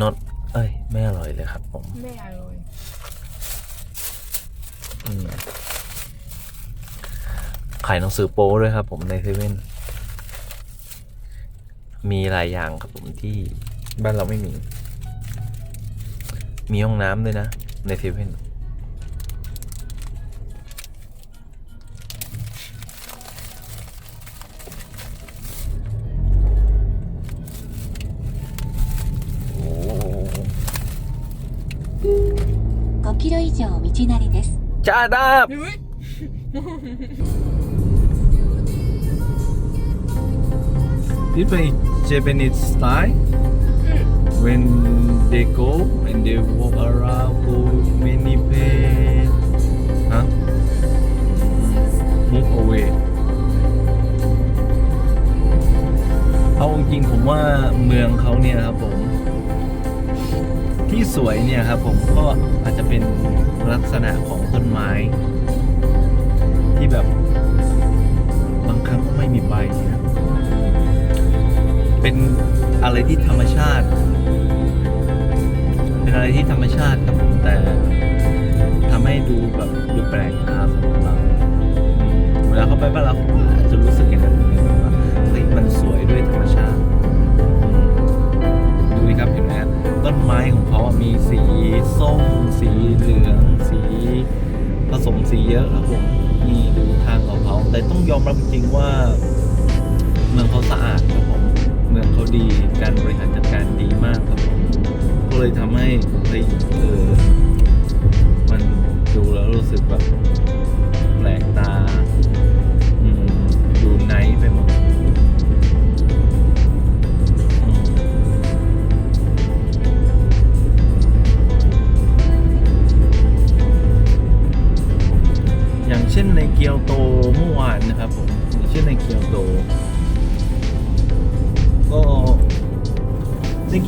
น็อตเอ้ย ไม่อร่อยเลยครับผม ไม่อร่อยอขายหนังสือโป้ด้วยครับผมในเซเว่นมีหลายอย่างครับผมที่บ้านเราไม่มี มีห้องน้ำด้วยนะ ในเซเว่น キロ以上道なりです จ้าดาบ People in Japanese style when they go and they walk around go many place huh move away เอาจริงๆผมว่าเมืองเขาเนี่ยครับผม ที่สวยเนี่ยครับผมก็อาจจะเป็นลักษณะของต้นไม้ ที่แบบบางครั้งก็ไม่มีใบนะเป็นอะไรที่ธรรมชาติ เป็นอะไรที่ธรรมชาติครับผมแต่ทำให้ดูแบบดูแปลกตาสำหรับเราเวลาเขาไปบ้านเรา ริง ๆ ว่าเมืองเขาสะอาดครับผมเมืองเขาดีการบริหารจัดการดีมากครับผมก็เลยทำให้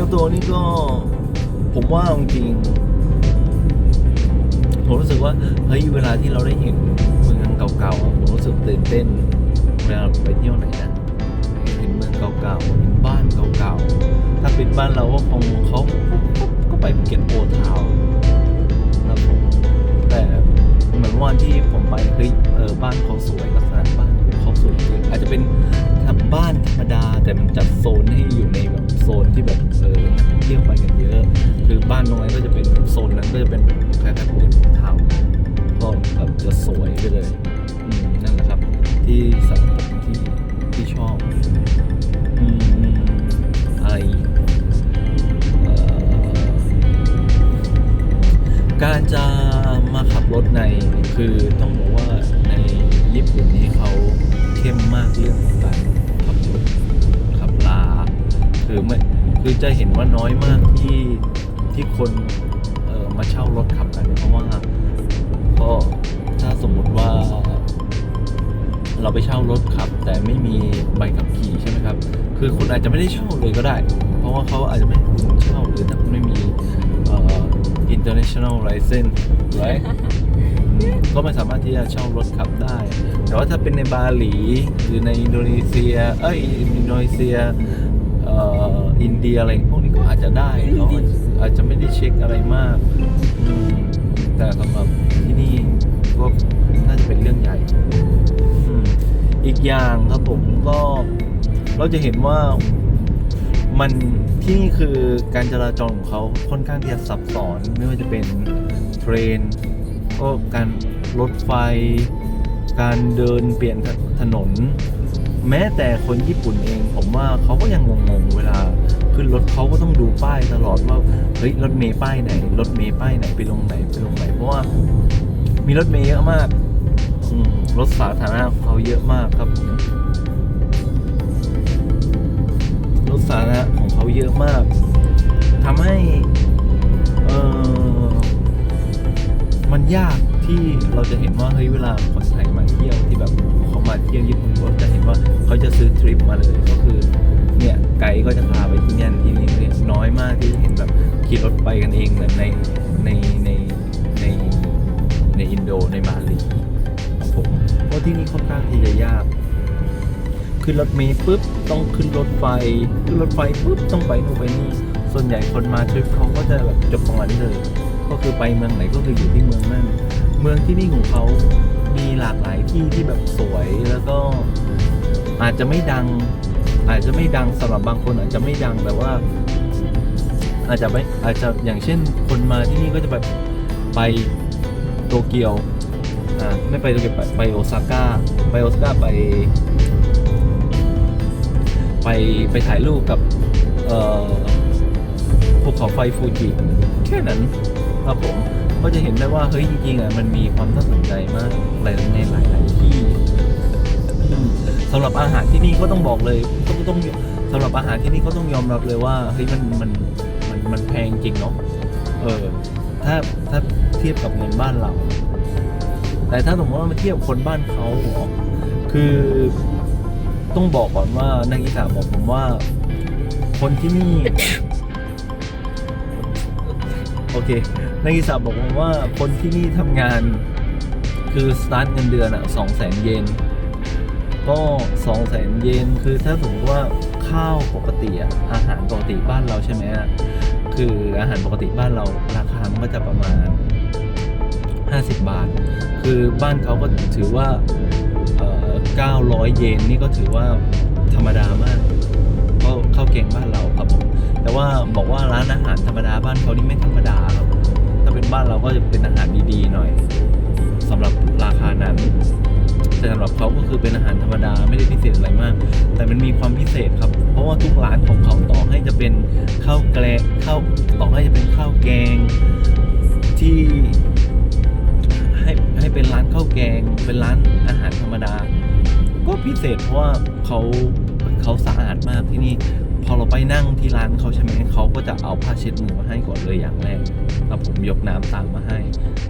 กียวโตนี่ก็ผมว่าจริงๆผมรู้สึกว่าเฮ้ยเวลาที่เราได้เห็นเมืองเก่าๆผมรู้สึกตื่นเต้นเวลาไปเที่ยวไหนนะเห็นเมืองเก่าๆเห็นบ้านเก่าๆถ้าเป็นบ้านเราก็คงเขาก็ไปเก็ตโอทาวน์ครับผมแต่เหมือนวันที่ผมไปเฮ้ยเออบ้านเขาสวยลักษณะบ้านเขาสวยจริงอาจจะเป็น บ้านธรรมดา แต่มันจัดโซนให้อยู่ในแบบโซนที่แบบเออนักท่องเที่ยวไปกันเยอะคือบ้านตรงนั้นก็จะเป็นโซนนั้นก็จะเป็นคล้ายๆเก็ตโอทาวน์ก็แบบจะสวยไปเลยอืมนั่นแหละครับ ที่สำหรับผที่ที่ชอบอืมอะไรเอ่อการจะมาขับรถในคือต้องบอกว่าในญี่ปุ่นนี้เขาเข้มมากเรื่อง คือไม่คือจะเห็นว่าน้อยมากที่ที่คนเออมาเช่ารถขับกันเพราะว่าก็ถ้าสมมุติว่าเราไปเช่ารถขับ แต่ไม่มีใบขับขี่ใช่ไหมครับ คือคุณอาจจะไม่ได้เช่าเลยก็ได้ เพราะว่าเขาอาจจะไม่ให้คุณเช่าหรือถ้าคุณไม่มีเอ่อ international license right อืมก็ไม่สามารถที่จะเช่ารถขับได้ แต่ว่าถ้าเป็นในบาหลีหรือในอินโดนีเซีย เอ้ย อินโดนีเซียเอ่ออินเดียอะไรพวกนี้ก็อาจจะได้เขาอาจจะไม่ได้เช็คอะไรมากอืมแต่สำหรับที่นี่ก็น่าจะเป็นเรื่องใหญ่อืมอีกอย่างครับผมก็เราจะเห็นว่ามันที่นี่คือการจราจรของเขาค่อนข้างที่จะซับซ้อนไม่ว่าจะเป็นเทรนก็การรถไฟ การเดินเปลี่ยนถนน แม้แต่คนญี่ปุ่นเอง ผมว่าเขาก็ยังงงๆเวลาขึ้นรถเขาก็ต้องดูป้ายตลอดว่าเฮ้ยรถเมย์ป้ายไหนรถเมย์ป้ายไหนไปลงไหนไปลงไหนเพราะว่ามีรถเมย์เยอะมากรถสาธารณะของเขาเยอะมากครับรถสาธารณะของเขาเยอะมากทำให้เออมันยากที่เราจะเห็นว่าเฮ้ยเวลาคนไทยมาเที่ยวที่แบบ มาเที่ยวญี่ปุ่นก็จะเห็นว่าเขาจะซื้อทริปมาเลยก็คือเนี่ยไกด์ก็จะพาไปที่นี่ที่นี่เนี่ยน้อยมากที่จะเห็นแบบขี่รถไปกันเองเหมือนในในในในในอินโดในมาลีครับผมเพราะที่นี่ค่อนข้างที่จะยากขึ้นรถเมล์ปุ๊บต้องขึ้นรถไฟขึ้นรถไฟปุ๊บต้องไปนู่นไปนี่ส่วนใหญ่คนมาทริปเขาก็จะแบบจบตรงนั้นเลย ก็คือไปเมืองไหนก็คืออยู่ที่เมืองนั่นเมืองที่นี่ของเขา มีหลากหลายที่ที่แบบสวยแล้วก็อาจจะไม่ดัง อาจจะไม่ดังสำหรับบางคนอาจจะไม่ดังแต่ว่า อาจจะไม่อาจจะอย่างเช่น คนมาที่นี่ก็จะแบบไปโตเกียวอ่าไม่ไปโตเกียวไปไปโอซาก้าไปโอซาก้าไป ไปไปถ่ายรูปกับเอ่อภูเขาไฟฟูจิแค่นั้นครับผม ก็จะเห็นได้ว่าเฮ้ยจริงๆอะมันมีความน่าสนใจมากในในหลายๆที่สำหรับอาหารที่นี่ก็ต้องบอกเลยต้องต้องสำหรับอาหารที่นี่ก็ต้องยอมรับเลยว่าเฮ้ยมันมันมันมันแพงจริงเนาะเออถ้าถ้าเทียบกับเงินบ้านเรา แต่ถ้าสมมติว่ามาเทียบคนบ้านเขาคือต้องบอกก่อนว่านักกีฬาบอกผมว่า คนที่นี่ โอเค นักกีฬาบอกผมว่าคนที่นี่ทำงานคือสตาร์ทเงินเดือนอะสองแสนเยนก็สองแสนเยนคือถ้าสมมติว่าข้าวปกติอะอาหารปกติบ้านเราใช่ไหมอะคืออาหารปกติบ้านเราราคามันก็จะประมาณ 50 บาท คือบ้านเขาก็ถือว่าเอ่อ900เยนนี่ก็ถือว่าธรรมดามากก็ข้าวแกงบ้านเราครับผมแต่ว่าบอกว่าร้านอาหารธรรมดาบ้านเขานี่ไม่ธรรมดาครับ บ้านเราก็จะเป็นอาหารดีๆหน่อยสำหรับราคานั้น แต่สำหรับเขาก็คือเป็นอาหารธรรมดาไม่ได้พิเศษอะไรมาก แต่มันมีความพิเศษครับ เพราะว่าทุกร้านของเขาต่อให้จะเป็นข้าวแกงข้าวต่อให้จะเป็นข้าวแกงที่ให้ให้เป็นร้านข้าวแกง เป็นร้านอาหารธรรมดา ก็พิเศษเพราะว่าเขาเขาสะอาดมากที่นี่ พอเราไปนั่งที่ร้านเขาใช่ไหมเขาก็จะเอาผ้าเช็ดมือมาให้ก่อนเลยอย่างแรกแล้วผมยกน้ำตามมาให้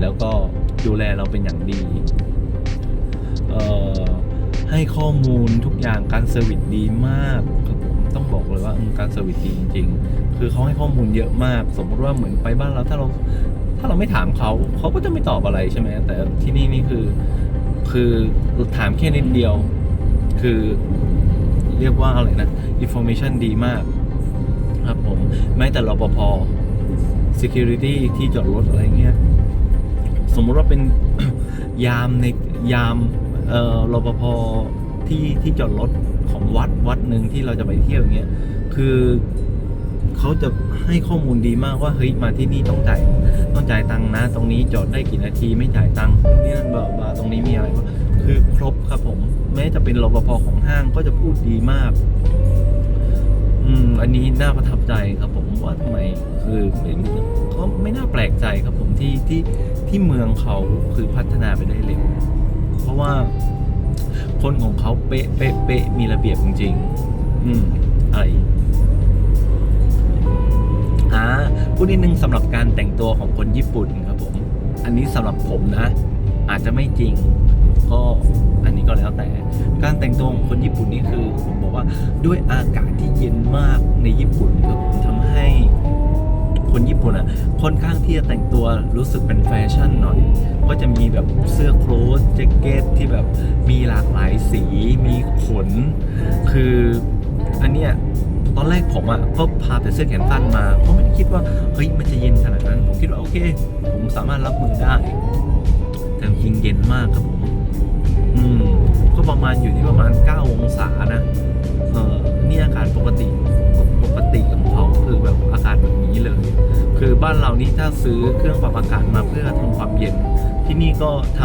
แล้วก็ดูแลเราเป็นอย่างดีเอ่อให้ข้อมูลทุกอย่างการเซอร์วิสดีมากครับผมต้องบอกเลยว่าการเซอร์วิสดีจริง ๆ คือเขาให้ข้อมูลเยอะมาก สมมติว่าเหมือนไปบ้านเราถ้าเราถ้าเราไม่ถามเขาเขาก็จะไม่ตอบอะไรใช่ไหมแต่ที่นี่นี่คือ คือถามแค่นิดเดียว คือ เรียกว่าอะไรนะ information ดีมากครับผมแม้แต่รปภ security ที่จอดรถอะไรเงี้ย สมมุติว่าเป็นยามในยามเอ่อรปภที่ที่จอดรถของวัดวัดหนึ่งที่เราจะไปเที่ยวอย่างเงี้ย คือเขาจะให้ข้อมูลดีมากว่าเฮ้ยมาที่นี่ต้องจ่ายต้องจ่ายตังค์นะ ตรงนี้จอดได้กี่นาทีไม่จ่ายตังค์นี่นั่นบลาบลาตรงนี้มีอะไรบ้าง คือครบครับผม แม้จะเป็นรปภของห้างก็จะพูดดีมาก อืม อันนี้น่าประทับใจครับผมว่าทำไมคือไม่ก็ไม่น่าแปลกใจครับผมที่ที่ที่เมืองเขาคือพัฒนาไปได้เร็วเพราะว่าคนของเขาเป๊ะเป๊ะเป๊ะมีระเบียบจริงๆ อืมอะไรอีกอ่าพูดนิดนึงสำหรับการแต่งตัวของคนญี่ปุ่นครับผม อันนี้สำหรับผมนะ อาจจะไม่จริง ก็อันนี้ก็แล้วแต่ การแต่งตัวของคนญี่ปุ่นนี่คือผมบอกว่าด้วยอากาศที่เย็นมากในญี่ปุ่นครับผมทำให้คนญี่ปุ่นอะค่อนข้างที่จะแต่งตัวรู้สึกเป็นแฟชั่นหน่อย ก็จะมีแบบเสื้อโค้ทแจ็คเก็ตที่แบบมีหลากหลายสี มีขน คืออันเนี้ยตอนแรกผมอะก็พาแต่เสื้อแขนสั้นมาก็ไม่ได้คิดว่าเฮ้ยมันจะเย็นขนาดนั้น ผมคิดว่าโอเค ผมสามารถรับมือได้ แต่จริงเย็นมากครับผม อืมก็ประมาณอยู่ที่ประมาณ 9 องศานะ เออนี่อากาศปกติปกติของเขาคือแบบอากาศแบบนี้เลย คือบ้านเรานี่ถ้าซื้อเครื่องปรับอากาศมาเพื่อทำความเย็น ที่นี่ก็ท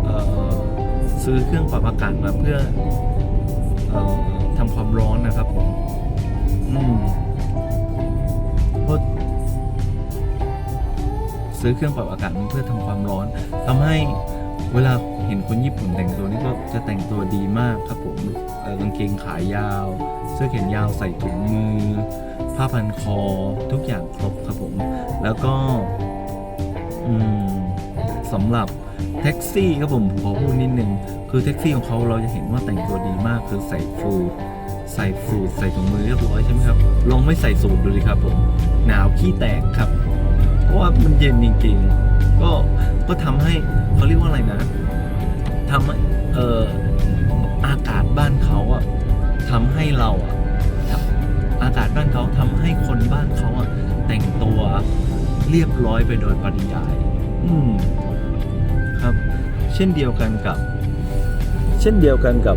ำซื้อเครื่องปรับอากาศมาเพื่อออทำความร้อนนะครับผมอืมพซื้อเครื่องปรับอากาศมาเพื่อทำความร้อนทำให้เวลา เห็นคนญี่ปุ่นแต่งตัวนี่ก็จะแต่งตัวดีมากครับผมเออกางเกงขายาว เสื้อแขนยาวใส่ถุงมือ ผ้าพันคอทุกอย่างครบครับผม แล้วก็อืมสำหรับแท็กซี่ครับผมขอพูดนิดนึงคือแท็กซี่ของเขาเราจะเห็นว่าแต่งตัวดีมากคือใส่ฟูใส่ฟูใส่ถุงมือเรียบร้อยใช่ไหมครับ ลองไม่ใส่สูทดูเลยครับผม หนาวขี้แตกครับ เพราะว่ามันเย็นจริงๆ ก็ก็ทำให้เขาเรียกว่าอะไรนะ ทำให้เอ่ออากาศบ้านเขาอะทำให้เราอะอากาศบ้านเขาทำให้คนบ้านเขาอะแต่งตัวเรียบร้อยไปโดยปริยาย อืมครับ เช่นเดียวกันกับ เช่นเดียวกันกับ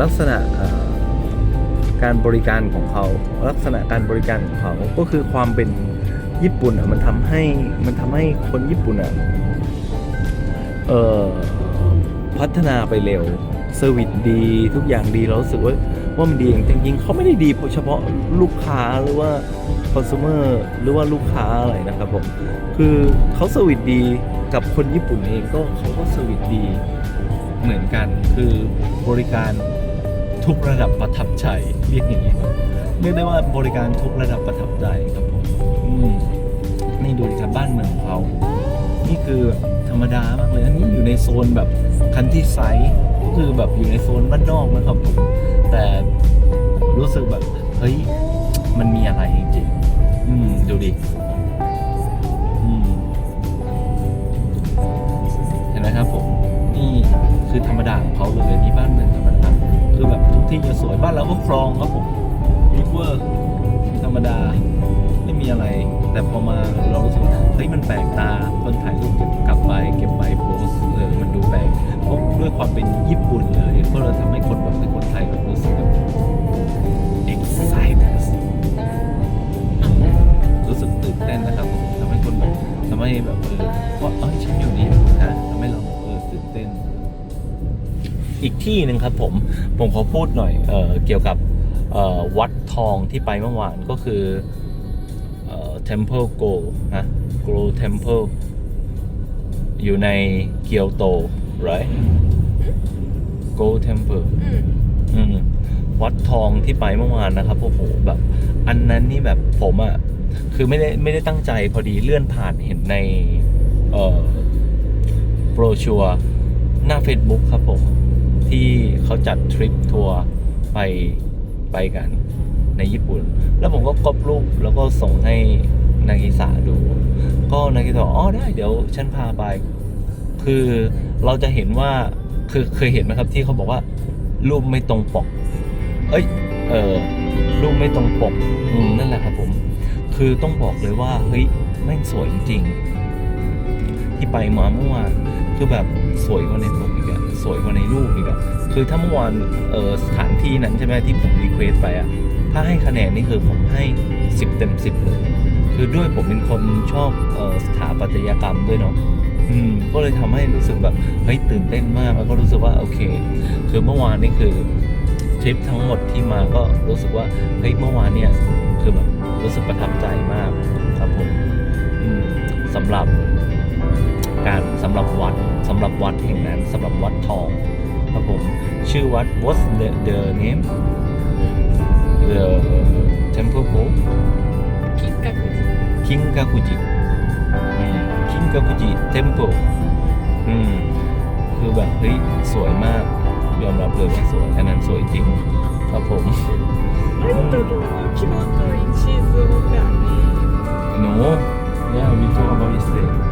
ลักษณะการบริการของเขา ลักษณะการบริการของเขาก็คือความเป็นญี่ปุ่นอะมันทำให้มันทำให้คนญี่ปุ่นอะ เออพัฒนาไปเร็วเซอร์วิสดีทุกอย่างดีเราสึกว่าว่ามันดีจริงๆเขาไม่ได้ดีเฉพาะลูกค้าหรือว่าคอน sumer หรือว่าลูกค้าอะไรนะครับผมคือเขาสวิตดีกับคนญี่ปุ่นเองก็เขาก็สวิตดีเหมือนกันคือบริการทุกระดับประทับใจเรียกอย่างนี้ครับเรียกได้ว่าบริการทุกระดับประทับใจครับผมอืมนี่ดูดิครับบ้านเมืองของเขานี่คือ รรมดามากเลย อันนี้อยู่ในโซนแบบคันที่ไซส์ก็คือแบบอยู่ในโซนบ้านนอกนะครับผมแต่รู้สึกแบบ เฮ้ย มันมีอะไรจริงๆ อืม ดูดิ อีกที่หนึ่งครับผมผมขอพูดหน่อยเออเกี่ยวกับเอ่อวัดทองที่ไปเมื่อวานก็คือเอ่อ Temple Go นะ Go Temple อยู่ในเกียวโต right Go Temple อืมวัดทองที่ไปเมื่อวานนะครับโอ้โหแบบ อันนั้นนี่แบบผมอะ่ะคือไม่ได้ไม่ได้ตั้งใจพอดีเลื่อนผ่านเห็นในเอ่อโบรชัวร์หน้า Facebook ครับผม ที่เขาจัดทริปทัวร์ไปไปกันในญี่ปุ่น แล้วผมก็ก๊อปรูปแล้วก็ส่งให้นากิสาดู ก็นากิสาอกอ๋อได้เดี๋ยวฉันพาไป คือเราจะเห็นว่าคือเคยเห็นไหมครับที่เขาบอกว่า รูปไม่ตรงปก เอ้ย เออรูปไม่ตรงปก อืมนั่นแหละครับผม คือต้องบอกเลยว่าเฮ้ยแม่งสวยจริงๆ ที่ไปมาเมื่อวานคือแบบสวยกว่าในปกอีกอะสวยกว่าในรูปอีกอะคือถ้าเมื่อวานเออสถานที่นั้นใช่ไหมที่ผมรีเควสไปอะถ้าให้คะแนนนี่คือผมให้สิบเต็มสิบเลย คือด้วยผมเป็นคนชอบออสถาปัตยกรรมด้วยเนาะอืมก็เลยทำให้รู้สึกแบบเฮ้ยตื่นเต้นมากแล้วก็รู้สึกว่าโอเค คือเมื่อวานนี่คือทริปทั้งหมดที่มาก็รู้สึกว่าเฮ้ยเมื่อวานเนี่ยคือแบบรู้สึกประทับใจมากครับผมมสำหรับ การสำหรับวัดสำหรับวัดแห่งนั้นสำหรับวัดทองครับผมชื่อวัด what's the the name the temple called 金閣寺 Kinkakuji อืม Kinkakuji Temple อืม คือแบบเฮ้ยสวยมาก ยอมรับเลยว่าสวย อันนั้นสวยจริง ครับผม あれとの希望とシーズンがね No yeah we talk about yesterday